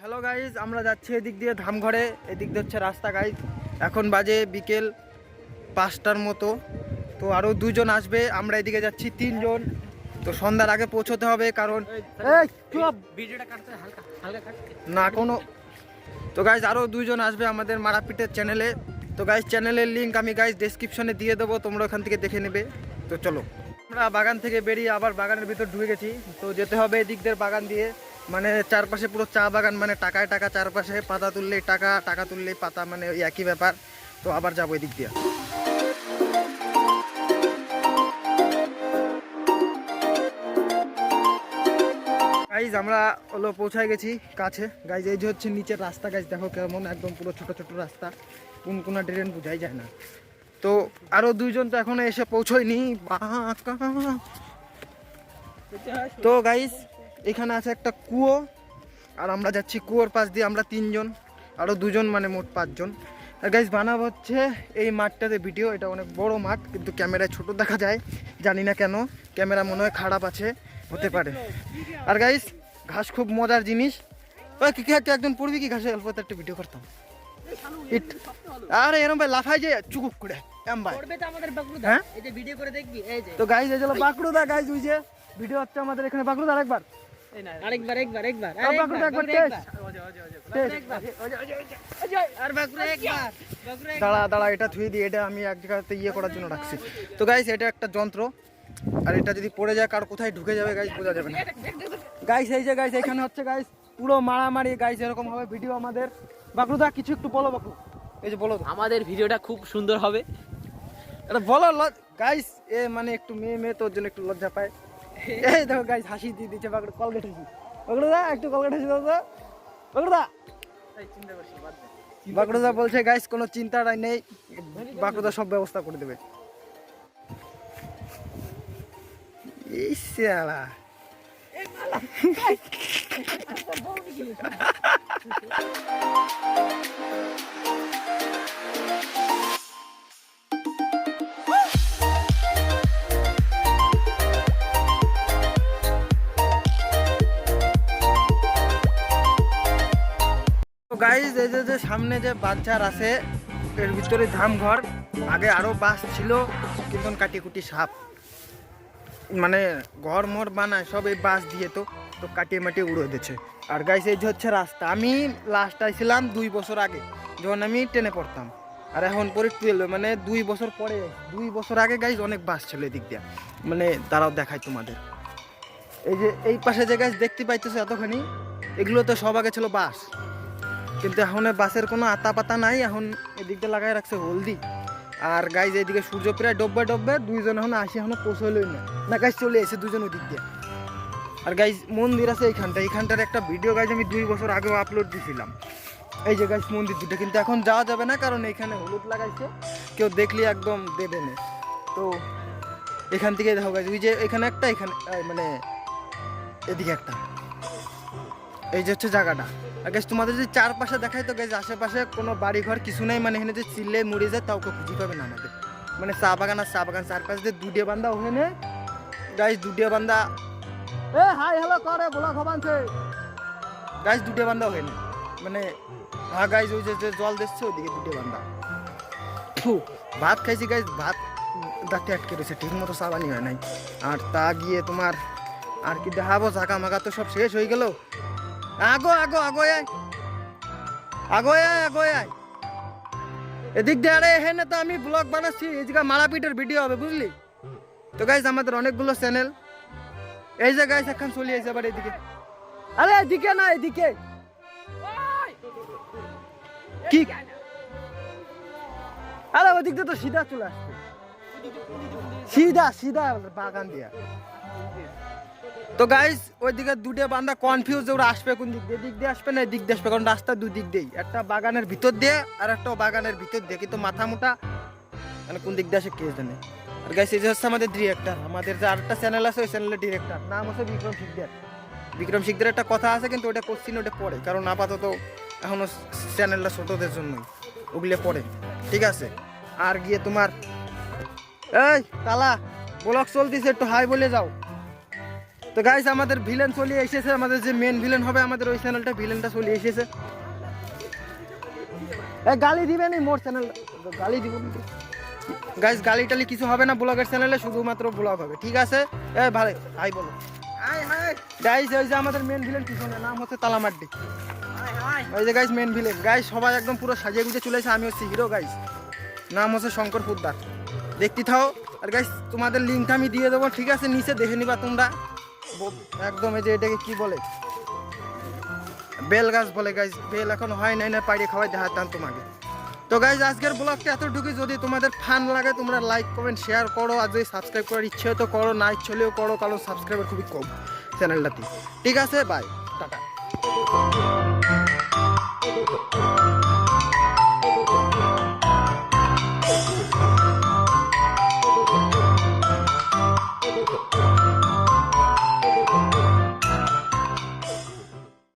Hello guys আমরা যাচ্ছি এদিক দিয়ে ধামঘরে। এদিক দিয়ে হচ্ছে রাস্তা গাইজ এখন বাজে বিকেল পাঁচটার মতো। তো আরও দুজন আসবে। আমরা এদিকে যাচ্ছি তিনজন। তো সন্ধ্যার আগে পৌঁছতে হবে কারণ এই, চুপ! ভিডিওটা কাটতে হালকা হালকা কাট না কোনো তো গাইজ আরও দুজন আসবে আমাদের মারাপিটের চ্যানেলে তো গাইজ চ্যানেলের লিঙ্ক আমি গাইজ ডেসক্রিপশনে দিয়ে দেবো। তোমরা ওখান থেকে দেখে নেবে। তো চলো। আমরা বাগান থেকে বেরিয়ে আবার বাগানের ভিতর ঢুকে গেছি। তো যেতে হবে এদিক দিয়ে বাগান দিয়ে। মানে চারপাশে পুরো চা বাগান মানে টাকায় টাকা চারপাশে পাতা তুললেই টাকা টাকা তুললেই পাতা মানে ওই একই ব্যাপার। তো আবার যাব এদিক দিয়ে। গাইজ আমরা হলো পৌঁছায় গেছি কাছে। গাইজ এই যে হচ্ছে নিচের রাস্তা গাইজ দেখো কেমন, একদম পুরো ছোট ছোট রাস্তা। কোন কোন ট্রেন বোঝাই যায় না। তো আরও দুইজন তো এখনও এসে পৌঁছয়নি। তো গাইজ এখানে আছে একটা কুয়ো আর আমরা যাচ্ছি কুয়োর পাশ দিয়ে আমরা তিনজন আরও দুজন মানে মোট পাঁচজন। আর গাইজ বানাবো হচ্ছে এই মাঠটাতে ভিডিও এটা অনেক বড় মাঠ কিন্তু ক্যামেরায় ছোট দেখা যায় জানি না কেন ক্যামেরা মনে হয় খারাপ আছে হতে পারে। আর গাইস ঘাস খুব মজার জিনিস। ওই কি কি একটা একজন পড়বি কি? ঘাসে অল্প একটা ভিডিও করতাম। ইট আরে এরম ভাই লাফাই যে চুকুক করে এম ভাই। তো বাকরুদা। হ্যাঁ? এই যে ভিডিও করে দেখবি তো গাইস এই যে বাঁকুড়া গাইস ওই যে ভিডিও হচ্ছে আমাদের এখানে বাঁকুড়া আরেকবার আরেকবার একবার একবার আর বাকরুদা একবার টেস্ট। আর বাকরুদা একবার দাঁড়া দাঁড়া এটা থুয়ে দিয়ে এটা আমি এক জায়গাতে ইয়ে করার জন্য রাখছি। তো গাইস এটা একটা যন্ত্র। আর এটা যদি পড়ে যায় কার কোথায় ঢুকে যাবে গাইস বোঝা যাবে না। গাইস এই যে গাইস এখানে হচ্ছে গাইস পুরো মারামারি গাইস এরকম হবে ভিডিও আমাদের। বাকরুদা কিছু একটু বলো বাকরু এই যে বলো আমাদের ভিডিওটা খুব সুন্দর হবে। এটা বলো গাইস এ মানে একটু মেয়ে মেয়ে তোর জন্য একটু লজ্জা পায়। এই দেখো গাইস হাসি দিয়ে দিচ্ছে বাকরু কলগেট হাসি। বাকরুদা একটু কলগেট হাসি দাও তো। বাকরুদা বাকরুদা বলছে গাইস কোনো চিন্তাটাই নেই বাকরুদা সব ব্যবস্থা করে দেবে। এই শালা। গাইজ এই যে সামনে যে বাচ্চার আছে, এর ভিতরে ধামঘর, আগে আরও বাস ছিল কিন্তু কাটি কুটি সাপ। মানে ঘর মর বানায়, সব এই বাস দিয়ে তো তো কাটিয়ে মাটিয়ে উড়ে দিচ্ছে আর গাইজ এই যে হচ্ছে রাস্তা, আমি লাস্ট আইছিলাম দুই বছর আগে, যখন আমি ট্রেনে পড়তাম। আর এখন পরে টুয়েলভে মানে দুই বছর পরে, দুই বছর আগে গাইজ অনেক বাস ছিল এদিক দিয়ে। মানে তারাও দেখায় তোমাদের। এই যে, এই পাশে যে গাছ দেখতে পাইতেছো এতখানি এগুলো তো সব আগে ছিল বাস। কিন্তু এখন বাসের কোনো আতা পাতা নাই, এখন এদিকটা লাগাই রাখছে হলদি। আর গাইজ এদিকে সূর্য প্রায় ডব্বে ডব্বে দুইজন এখন আসি, এখনও পৌঁছলই না। না গাইজ চলে এসে দুজন ওদিক দিয়ে। আর গাইজ মন্দির আছে এইখানটা এইখানটার একটা ভিডিও গাইজ আমি দুই বছর আগেও আপলোড দিয়েছিলাম এই যে গাইজ মন্দির দুটো। কিন্তু এখন যাওয়া যাবে না, কারণ এখানে হলুদ লাগাইছে। কেউ দেখলে একদম দেবে না। তো এখান থেকে দেখো গাইজ ওই যে এখানে একটা, এখানে মানে এদিকে একটা। এই যে হচ্ছে জায়গাটা। গাছ তোমাদের যদি চারপাশে দেখাই তো গাছ আশেপাশে কোনো বাড়ি ঘর কিছু নাই মানে এখানে যে চিল্লে মুড়ে যায় তাও কেউ খুঁজে পাবে না আমাদের। মানে চা বাগান আর চা বাগান চারপাশে যে দুটিয়া বান্ধা ওখানে গাছ দুটিয়া বান্ধা এ হাই হ্যালো করে বলা খবানছে গাছ দুটিয়া বান্ধা ওখানে। মানে হ্যাঁ গাছ ওই যে জল দিচ্ছে ওইদিকে দুটিয়া বান্ধা ফু, ভাত খাইছি গাছ ভাত দাঁতে আটকে রয়েছে ঠিক মতো সাবানি হয় নাই। আর তা গিয়ে তোমার আর কি দেখাবো ঝাঁকা মাকা তো সব শেষ হয়ে গেল। আগো আগো আগো আয় আগো আয় আগো আয় এদিক দিয়ে এখানে তো আমি ব্লগ বানাচ্ছি, এই জায়গা মারাপিটের ভিডিও হবে, বুঝলি? তো গাইজ আমাদের অনেকগুলো চ্যানেল এই যে গাইজ এখন চলে আসে আবার এদিকে। আরে এদিকে না, এদিকে। কি? আরে ওদিক দিয়ে তো সিধা চলে আসবে সিধা সিধা বাগান দিয়া। তো গাইস ওইদিকে দুটো বান্দা কনফিউজ ওরা আসবে কোন দিক দিয়ে? দিক দিয়ে আসবে না, দিক দিয়ে আসবে? কারণ রাস্তা দুই দিক দিয়েই। একটা বাগানের ভিতর দিয়ে আর একটা বাগানের ভিতর দিয়ে। কিন্তু মাথা মোটা মানে কোন দিক দিয়ে আসে কে জানে? আর গাইস এই যে হচ্ছে আমাদের ডিরেক্টর আমাদের যে আরেকটা চ্যানেল আছে, ওই চ্যানেলের ডিরেক্টর নাম হচ্ছে বিক্রম শিকদার। বিক্রম শিকদার একটা কথা আছে, কিন্তু ওটা কোশ্চিন ওটা পড়ে। কারণ আপাতত এখনও চ্যানেলটা ছোটদের জন্যই। ওগুলো পড়ে। ঠিক আছে? আর গিয়ে তোমার, এই, তালা ব্লক চলতেছে, একটু হাই বলে যাও। তো গাইস আমাদের ভিলেন চলে এসেছে আমাদের যে মেন ভিলেন হবে আমাদের ওই চ্যানেলটা ভিলেনটা চলে এসেছে। এ গালি দিবে নি মোর চ্যানেল গালি দিব গাইস গালি টালি কিছু হবে না ব্লগের চ্যানেলে শুধুমাত্র ব্লগ হবে ঠিক আছে? এ ভালো হাই বলো। গাইস ওই যে আমাদের মেন ভিলেন পিছনে নাম হচ্ছে তালামাড্ডি। ওই যে গাইস মেন ভিলেন গাইস সবাই একদম পুরো সাজিয়ে গুজে চলে এসে আমি হচ্ছে হিরো গাইস নাম হচ্ছে শঙ্কর পুদ্দার। দেখতে থাও। আর গাইস তোমাদের লিঙ্কটা আমি দিয়ে দেবো ঠিক আছে? নিচে দেখে নিবা তোমরা। একদম এই যে এটাকে কি বলে? বেল গাছ বলে গাইস বেল এখন হয় নাই, না পাইরে খাওয়াই দেখাতাম তোমাকে। তো গাইজ আজকের ব্লগটা এতটুকুই। যদি তোমাদের ফান লাগে, তোমরা লাইক কমেন্ট শেয়ার করো। আর যদি সাবস্ক্রাইব করার ইচ্ছে তো করো, না ইচ্ছে হলেও করো, কারণ সাবস্ক্রাইবার খুবই কম চ্যানেলটাতে ঠিক আছে বাই টাটা।